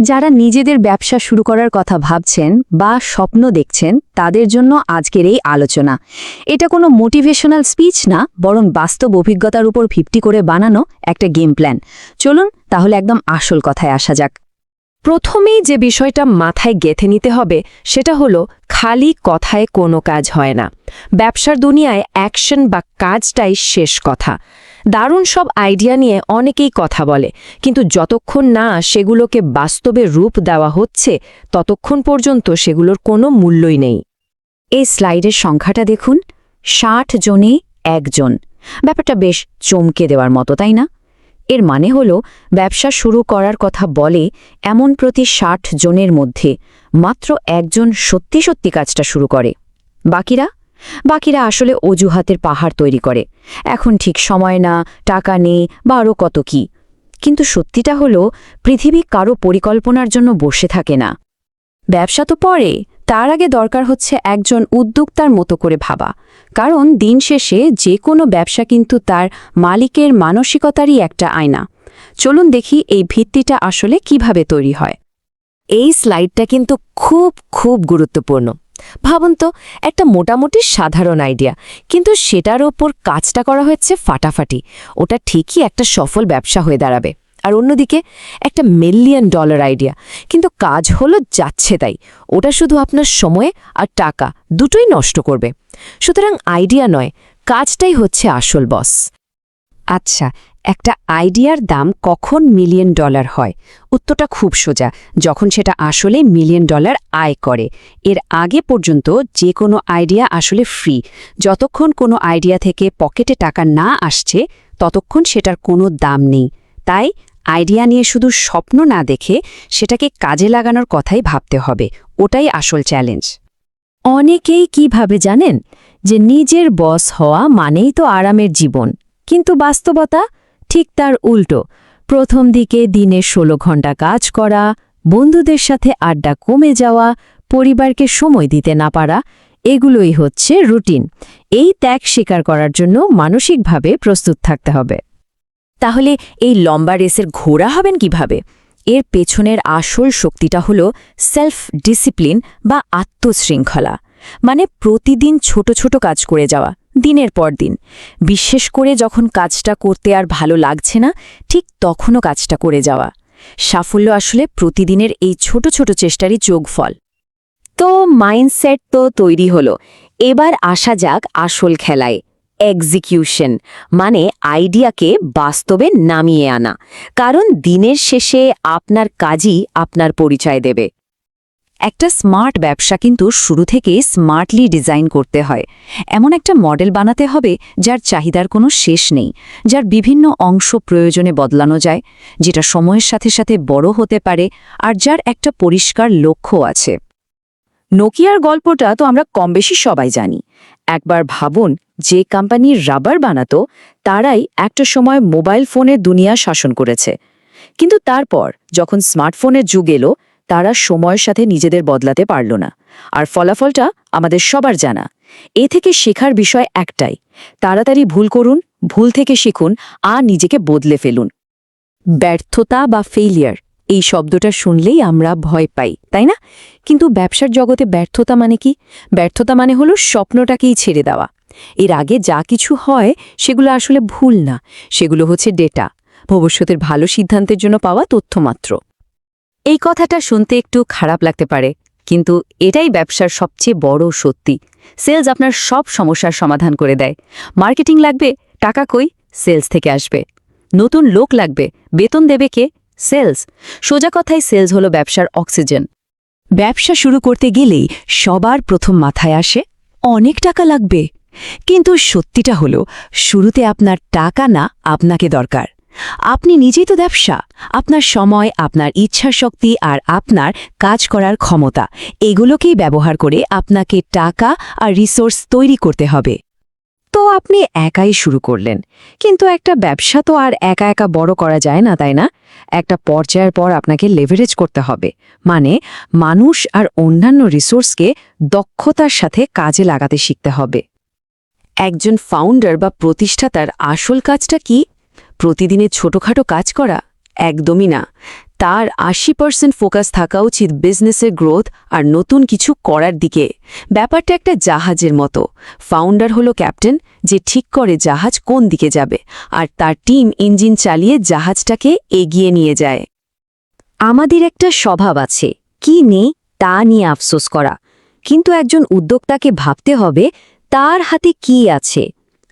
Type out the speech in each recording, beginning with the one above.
যারা নিজেদের ব্যবসা শুরু করার কথা ভাবছেন বা স্বপ্ন দেখছেন, তাদের জন্য আজকের এই আলোচনা। এটা কোনো মোটিভেশনাল স্পিচ না, বরং বাস্তব অভিজ্ঞতার উপর ভিত্তি করে বানানো একটা গেম প্ল্যান চলুন তাহলে একদম আসল কথায় আসা যাক। প্রথমেই যে বিষয়টা মাথায় গেথে নিতে হবে, সেটা হলো খালি কথায় কোনো কাজ হয় না। ব্যবসার দুনিয়ায় অ্যাকশন বা কাজটাই শেষ কথা। দারুণ সব আইডিয়া নিয়ে অনেকেই কথা বলে। কিন্তু যতক্ষণ না সেগুলোকে বাস্তবে রূপ দেওয়া হচ্ছে, ততক্ষণ পর্যন্ত সেগুলোর কোনো মূল্যই নেই। এই স্লাইডের সংখ্যাটা দেখুন, ষাট জনে একজন। ব্যাপারটা বেশ চমকে দেওয়ার মতো, তাই না? এর মানে হল, ব্যবসা শুরু করার কথা বলে এমন প্রতি ষাট জনের মধ্যে মাত্র একজন সত্যি সত্যি কাজটা শুরু করে। বাকিরা বাকিরা আসলে অজুহাতের পাহাড় তৈরি করে। এখন ঠিক সময় না, টাকা নেই বা আরও কত কি। কিন্তু সত্যিটা হলো, পৃথিবী কারও পরিকল্পনার জন্য বসে থাকে না। ব্যবসা তো পরে তার আগে দরকার হচ্ছে একজন উদ্যোক্তার মতো করে ভাবা। কারণ দিন শেষে যে কোনো ব্যবসা কিন্তু তার মালিকের মানসিকতারই একটা আয়না। চলুন দেখি এই ভিত্তিটা আসলে কীভাবে তৈরি হয়। এই স্লাইডটা কিন্তু খুব খুব গুরুত্বপূর্ণ। ভাবুন তো, একটা মোটামুটি সাধারণ আইডিয়া কিন্তু সেটার ওপর কাজটা করা হয়েছে ফাটাফাটি। ওটা ঠিকই একটা সফল ব্যবসা হয়ে দাঁড়াবে। আর অন্যদিকে, একটা মিলিয়ন ডলার আইডিয়া কিন্তু কাজ হলো যাচ্ছে তাই। ওটা শুধু আপনার সময় আর টাকা, দুটোই নষ্ট করবে। সুতরাং আইডিয়া নয়, কাজটাই হচ্ছে আসল বস আচ্ছা একটা আইডিয়ার দাম কখন মিলিয়ন ডলার হয়? উত্তরটা খুব সোজা। যখন সেটা আসলে মিলিয়ন ডলার আয় করে। এর আগে পর্যন্ত যে কোনো আইডিয়া আসলে ফ্রি। যতক্ষণ কোনো আইডিয়া থেকে পকেটে টাকা না আসছে, ততক্ষণ সেটার কোনো দাম নেই। তাই আইডিয়া নিয়ে শুধু স্বপ্ন না দেখে সেটাকে কাজে লাগানোর কথাই ভাবতে হবে। ওটাই আসল চ্যালেঞ্জ। অনেকেই কি ভাবে জানেন? যে নিজের বস হওয়া মানেই তো আরামের জীবন। কিন্তু বাস্তবতা? ঠিক তার উল্টো। প্রথম দিকে দিনে ১৬ ঘণ্টা কাজ করা, বন্ধুদের সাথে আড্ডা কমে যাওয়া, পরিবারকে সময় দিতে না পারা, এগুলোই হচ্ছে রুটিন। এই ত্যাগ স্বীকার করার জন্য মানসিকভাবে প্রস্তুত থাকতে হবে। তাহলে এই লম্বা রেসের ঘোড়া হবেন কীভাবে? এর পেছনের আসল শক্তিটা হল সেলফ ডিসিপ্লিন বা আত্মশৃঙ্খলা। মানে প্রতিদিন ছোট ছোট কাজ করে যাওয়া। দিনের পর দিন। বিশেষ করে যখন কাজটা করতে আর ভালো লাগছে না, ঠিক তখনও কাজটা করে যাওয়া। সাফল্য আসলে প্রতিদিনের এই ছোট ছোট চেষ্টারই যোগফল। তো মাইন্ডসেট তো তৈরি হলো। এবার আসা যাক আসল খেলায়। এক্সিকিউশন মানে আইডিয়াকে বাস্তবে নামিয়ে আনা। কারণ দিনের শেষে আপনার কাজই আপনার পরিচয় দেবে। একটা স্মার্ট ব্যবসা কিন্তু শুরু থেকে স্মার্টলি ডিজাইন করতে হয়। এমন একটা মডেল বানাতে হবে যার চাহিদার কোনো শেষ নেই, যার বিভিন্ন অংশ প্রয়োজনে বদলানো যায়, যেটা সময়ের সাথে সাথে বড় হতে পারে আর যার একটা পরিষ্কার লক্ষ্য আছে। নোকিয়ার গল্পটা তো আমরা কম বেশি সবাই জানি। একবার ভাবুন, যে কোম্পানির রাবার বানাতো, তারাই একটা সময় মোবাইল ফোনের দুনিয়া শাসন করেছে। কিন্তু তারপর, যখন স্মার্টফোনের যুগ এলো তারা সময়ের সাথে নিজেদের বদলাতে পারল না। আর ফলাফলটা আমাদের সবার জানা। এ থেকে শেখার বিষয় একটাই, তাড়াতাড়ি ভুল করুন, ভুল থেকে শিখুন, আর নিজেকে বদলে ফেলুন। ব্যর্থতা বা ফেইলিয়ার এই শব্দটা শুনলেই আমরা ভয় পাই, তাই না? কিন্তু ব্যবসার জগতে ব্যর্থতা মানে কি? ব্যর্থতা মানে হলো স্বপ্নটাকেই ছেড়ে দেওয়া। এর আগে যা কিছু হয়, সেগুলো আসলে ভুল না, সেগুলো হচ্ছে ডেটা ভবিষ্যতের ভালো সিদ্ধান্তের জন্য পাওয়া তথ্যমাত্র। এই কথাটা শুনতে একটু খারাপ লাগতে পারে, কিন্তু এটাই ব্যবসার সবচেয়ে বড় সত্যি। সেলস আপনার সব সমস্যার সমাধান করে দেয়। মার্কেটিং লাগবে, টাকা কই? সেলস থেকে আসবে। নতুন লোক লাগবে, বেতন দেবে কে? সেলস। সোজা কথায় সেলস হলো ব্যবসার অক্সিজেন। ব্যবসা শুরু করতে গেলেই সবার প্রথম মাথায় আসে, অনেক টাকা লাগবে। কিন্তু সত্যিটা হলো, শুরুতে আপনার টাকা না আপনাকে দরকার। আপনি নিজেই তো ব্যবসা। আপনার সময়, আপনার ইচ্ছা শক্তি আর আপনার কাজ করার ক্ষমতা, এগুলোকেই ব্যবহার করে আপনাকে টাকা আর রিসোর্স তৈরি করতে হবে। তো আপনি একাই শুরু করলেন। কিন্তু একটা ব্যবসা তো আর একা একা বড় করা যায় না, তাই না? একটা পর্যায়ের পর আপনাকে লেভারেজ করতে হবে। মানে মানুষ আর অন্যান্য রিসোর্সকে দক্ষতার সাথে কাজে লাগাতে শিখতে হবে। একজন ফাউন্ডার বা প্রতিষ্ঠাতার আসল কাজটা কি? প্রতিদিনে ছোটখাটো কাজ করা একদমই না। তার আশি পার্সেন্ট ফোকাস থাকা উচিত বিজনেসের গ্রোথ আর নতুন কিছু করার দিকে। ব্যাপারটা একটা জাহাজের মতো। ফাউন্ডার হলো ক্যাপ্টেন যে ঠিক করে জাহাজ কোন দিকে যাবে, আর তার টিম ইঞ্জিন চালিয়ে জাহাজটাকে এগিয়ে নিয়ে যায়। আমাদের একটা স্বভাব আছে, কি নেই তা নিয়ে আফসোস করা। কিন্তু একজন উদ্যোক্তাকে ভাবতে হবে, তার হাতে কি আছে?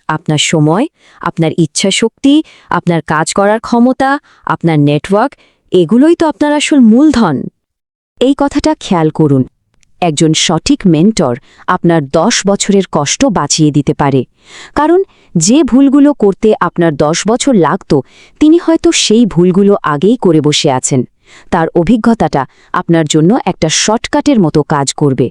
আপনার সময়, আপনার ইচ্ছা শক্তি আপনার কাজ করার ক্ষমতা, আপনার নেটওয়ার্ক এগুলোই তো আপনার আসল মূলধন। এই কথাটা খেয়াল করুন, একজন সঠিক মেন্টর আপনার দশ বছরের কষ্ট বাঁচিয়ে দিতে পারে। কারণ যে ভুলগুলো করতে আপনার দশ বছর লাগত, তিনি হয়তো সেই ভুলগুলো আগেই করে বসে আছেন। তার অভিজ্ঞতাটা আপনার জন্য একটা শর্টকাটের মতো কাজ করবে।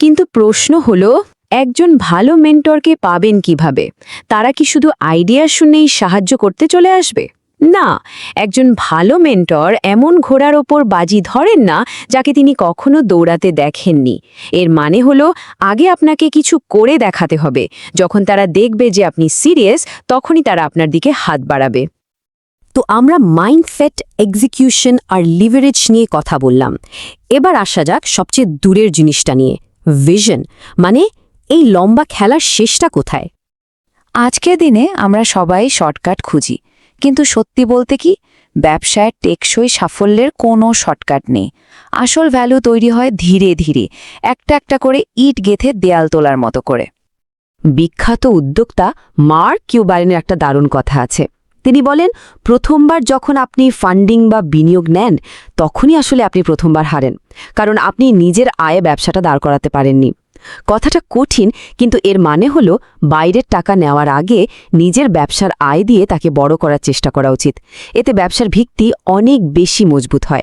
কিন্তু প্রশ্ন হলো একজন ভালো মেন্টরকে পাবেন কীভাবে? তারা কি শুধু আইডিয়া শুনেই সাহায্য করতে চলে আসবে? না, একজন ভালো মেন্টর এমন ঘোড়ার ওপর বাজি ধরেন না যাকে তিনি কখনো দৌড়াতে দেখেননি। এর মানে হলো, আগে আপনাকে কিছু করে দেখাতে হবে। যখন তারা দেখবে যে আপনি সিরিয়াস, তখনই তারা আপনার দিকে হাত বাড়াবে। তো আমরা মাইন্ডসেট, এক্সিকিউশন আর লিভারেজ নিয়ে কথা বললাম। এবার আসা যাক সবচেয়ে দূরের জিনিসটা নিয়ে। ভিশন মানে এই লম্বা খেলার শেষটা কোথায়? আজকের দিনে আমরা সবাই শর্টকাট খুঁজি, কিন্তু সত্যি বলতে কি, ব্যবসায় টেকসই সাফল্যের কোনো শর্টকাট নেই। আসল ভ্যালু তৈরি হয় ধীরে ধীরে, একটা একটা করে ইট গেথে দেয়াল তোলার মতো করে। বিখ্যাত উদ্যোক্তা মার্ক কিউবারেনের একটা দারুণ কথা আছে। তিনি বলেন, প্রথমবার যখন আপনি ফান্ডিং বা বিনিয়োগ নেন, তখনই আসলে আপনি প্রথমবার হারেন, কারণ আপনি নিজের আয়ে ব্যবসাটা দাঁড় করাতে পারেননি। কথাটা কঠিন, কিন্তু এর মানে হলো বাইরের টাকা নেওয়ার আগে নিজের ব্যবসার আয় দিয়ে তাকে বড় করার চেষ্টা করা উচিত। এতে ব্যবসার ভিত্তি অনেক বেশি মজবুত হয়।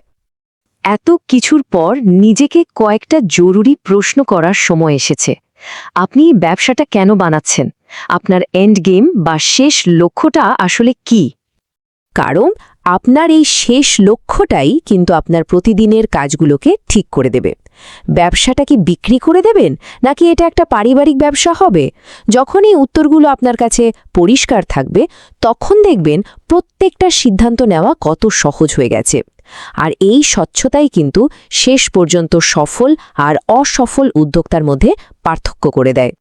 এত কিছুর পর নিজেকে কয়েকটা জরুরি প্রশ্ন করার সময় এসেছে। আপনি ব্যবসাটা কেন বানাচ্ছেন? আপনার এন্ড গেম বা শেষ লক্ষ্যটা আসলে কি? কারণ আপনার এই শেষ লক্ষ্যটাই কিন্তু আপনার প্রতিদিনের কাজগুলোকে ঠিক করে দেবে। ব্যবসাটা কি বিক্রি করে দেবেন? নাকি এটা একটা পারিবারিক ব্যবসা হবে? যখনই উত্তরগুলো আপনার কাছে পরিষ্কার থাকবে, তখন দেখবেন প্রত্যেকটা সিদ্ধান্ত নেওয়া কত সহজ হয়ে গেছে। আর এই স্বচ্ছতাই কিন্তু শেষ পর্যন্ত সফল আর অসফল উদ্যোক্তার মধ্যে পার্থক্য করে দেয়।